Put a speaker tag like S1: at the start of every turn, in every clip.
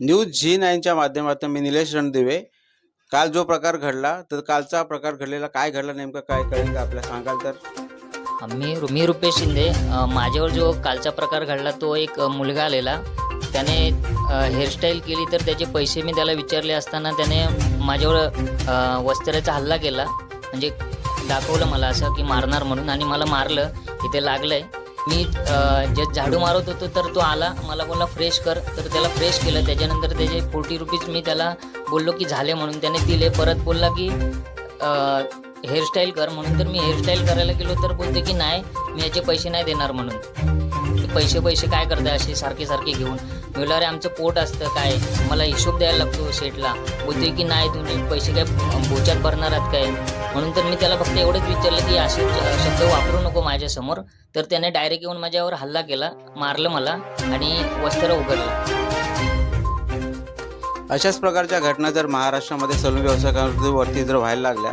S1: News Zee नाईनच्या माध्यमातून मी निलेश रणदिवे. काल जो प्रकार घडला तर कालचा प्रकार घडलेला काय घडला नेमकं काय कळेल का आपल्याला सांगाल तर?
S2: मी मी रुपेश शिंदे. माझ्यावर जो कालचा प्रकार घडला तो एक मुलगा आलेला. त्याने हेअरस्टाईल केली तर त्याचे पैसे मी त्याला विचारले असताना त्याने माझ्यावर वस्त्राचा हल्ला केला. म्हणजे दाखवलं मला असं की मारणार म्हणून आणि मला मारलं इथे आहे मी जे झाडू मारत होतो तर तो आला मला बोलला फ्रेश कर. तर त्याला फ्रेश केलं. त्याच्यानंतर त्याचे फोर्टी रुपीज मी त्याला बोललो की झाले म्हणून त्याने दिले. परत बोलला की हेअरस्टाईल कर. म्हणून तर मी हेअरस्टाईल करायला गेलो तर बोलते की नाही मी याचे पैसे नाही देणार म्हणून. पैसे पैसे काय करताय असे सारखे सारखे घेऊन. मी अरे आमचं पोट असतं काय? मला हिशोब द्यायला लागतो शेटला बोलतोय की नाही तुम्ही पैसे काय बोचात भरणार आहात काय? म्हणून तर मी त्याला फक्त एवढंच विचारलं की असे शब्द वापरू नको माझ्यासमोर. तर त्याने डायरेक्ट येऊन माझ्यावर हल्ला केला मारलं मला आणि वस्त्र उघडलं.
S1: अशाच प्रकारच्या घटना जर महाराष्ट्रामध्ये सलून व्यवसायावरती जर व्हायला लागल्या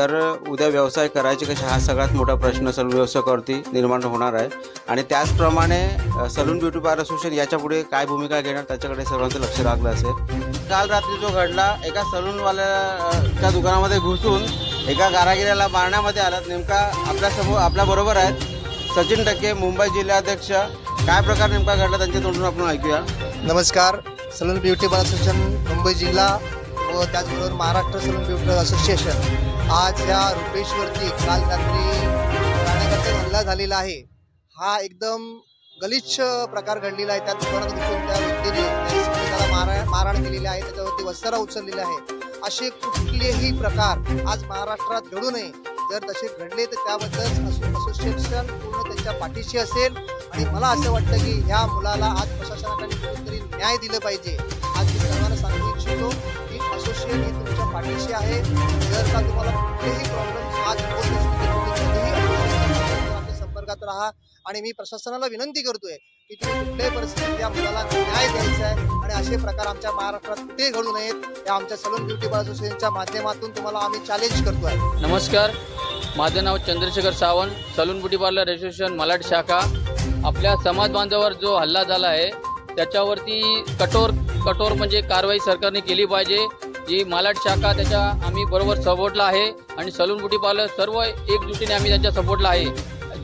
S1: तर उद्या व्यवसाय करायचे कसे? हा सगळ्यात मोठा प्रश्न सलून व्यवसायावरती निर्माण होणार आहे. आणि त्याचप्रमाणे सलून ब्युटी पार्लर असोसिएशन याच्यापुढे काय भूमिका घेणार त्याच्याकडे सर्वांचं लक्ष लागलं असेल. काल रात्री जो घडला एका सलूनवाल्याच्या दुकानामध्ये घुसून एका कारागिराला मारण्यामध्ये आला नेमका आपल्यासमोर आपल्याबरोबर आहेत सचिन टक्के मुंबई जिल्हाध्यक्ष काय प्रकार नेमका घडला त्यांच्या तोंडून आपण ऐकूया.
S3: नमस्कार. Salon beauty parlour association Mumbai जिल्हा व त्याचबरोबर महाराष्ट्र सलून ब्युटी असोसिएशन. आज या रुपेशवरती काल रात्री हल्ला झालेला आहे. हा एकदम गलिच्छ प्रकार घडलेला आहे. त्या दुकानात घुसून त्या व्यक्तीने मारा मारहाण केलेली आहे त्याच्यावरती वस्तारा उचललेला आहे. असे कुठलेही प्रकार आज महाराष्ट्रात घडू नये. जर तसे घडले तर त्याबद्दल असो- असोसिएशन पूर्ण त्यांच्या पाठीशी असेल. आणि मला असं वाटतं की ह्या मुलाला आज प्रशासनाकडे कुठेतरी न्याय दिलं पाहिजे. आज मी सर्वांना सांगू इच्छितो की असोसिएट पाठीशी आहे. जर का तुम्हाला कुठलेही प्रॉब्लेम आज होत असतील संपर्कात राहा. आणि मी प्रशासनाला विनंती करतोय की तुम्ही कुठल्याही परिस्थितीत या मुलाला न्याय द्यायचा आहे. आणि असे प्रकार आमच्या महाराष्ट्रात कुठे घडू नयेत. या आमच्या सलून ब्युटी बार असोसिएशनच्या माध्यमातून तुम्हाला आम्ही चॅलेंज करतोय.
S4: नमस्कार. माझं नाव Chandrashekhar Sawant salon beauty parlour association Malad शाखा. आपल्या समाज बांधवावर जो हल्ला झाला आहे त्याच्यावरती कठोर कठोर म्हणजे कारवाई सरकारने केली पाहिजे. जी मालाड शाखा त्याच्या आम्ही बरोबर सपोर्टला आहे आणि सलून ब्युटी पार्लर सर्व एकजुटीने आम्ही त्यांच्या सपोर्टला आहे.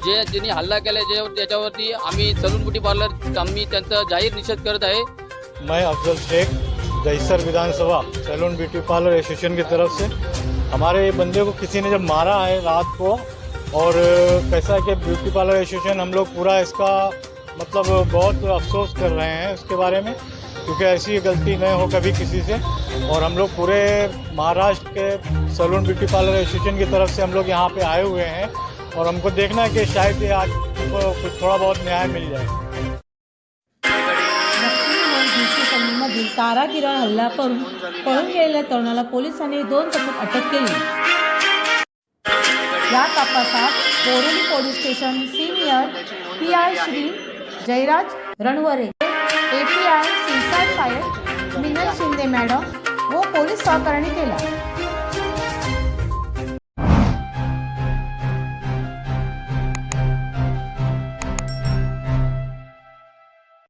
S4: जे ज्यांनी हल्ला केला जे त्याच्यावरती आम्ही सलून ब्युटी पार्लर आम्ही त्यांचा जाहीर निषेध करत आहे.
S5: मैं अफजल शेख दहीसर विधानसभा सैलून ब्यूटी पार्लर एसोसिएशन की तरफ से। हमारे बंदे को किसी ने जब मारा है रात को और कैसा है कि ब्यूटी पार्लर एसोसिएशन हम लोग पूरा इसका मतलब बहुत अफसोस कर रहे हैं उसके बारे में। क्योंकि ऐसी गलती नहीं हो कभी किसी से। और हम लोग पूरे महाराष्ट्र के सैलून ब्यूटी पार्लर एसोसिएशन की तरफ़ से हम लोग यहाँ पे आए हुए हैं और हमको देखना है कि शायद ये आज को कुछ थोड़ा बहुत न्याय मिल जाए।
S6: सलूनमधील कारागिरावर हल्ला करून पळून गेलेल्या तरुणाला पोलिसांनी दोन तासात अटक केली. या तपासात Borivali police station senior P I Shri Jayraj Ranaware. A P I Sirsat fire Minal Shinde madam व पोलीस सहकार्याने केला.